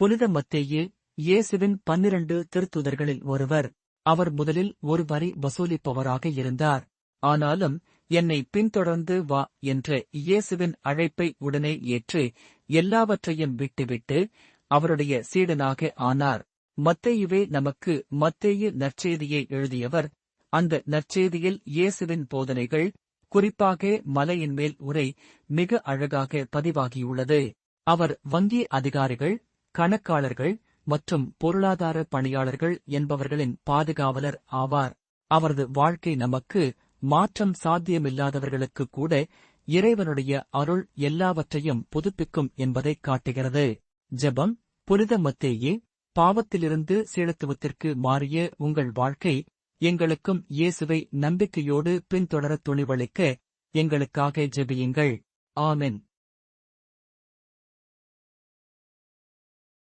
புனித மத்தேயு இயேசுவின் பன்னிரண்டு திருத்துதர்களில் ஒருவர். அவர் முதலில் ஒரு வரி வசூலிப்பவராக இருந்தார். ஆனாலும் என்னை பின்தொடர்ந்து வா என்ற இயேசுவின் அழைப்பை உடனே ஏற்று எல்லாவற்றையும் விட்டுவிட்டு அவருடைய சீடனாக ஆனார். மத்தேயுவே நமக்கு மத்தேயு நற்செய்தியை எழுதியவர். அந்த நற்செய்தியில் இயேசுவின் போதனைகள் குறிப்பாக மலையின் மேல் உரை மிக அழகாக பதிவாகியுள்ளது. அவர் வங்கி அதிகாரிகள் கணக்காளர்கள் மற்றும் பொருளாதார பணியாளர்கள் என்பவர்களின் பாதுகாவலர் ஆவார். அவரது வாழ்க்கை நமக்கு மாற்றம் சாத்தியமில்லாதவர்களுக்கு கூட இறைவனுடைய அருள் எல்லாவற்றையும் புதுப்பிக்கும் என்பதை காட்டுகிறது. ஜெபம் புனித மத்தேயே பாவத்திலிருந்து சீழத்துவத்திற்கு மாறிய உங்கள் வாழ்க்கை எங்களுக்கும் இயேசுவை நம்பிக்கையோடு பின்தொடர துணிவளிக்க எங்களுக்காக ஜெபியுங்கள். ஆமென்.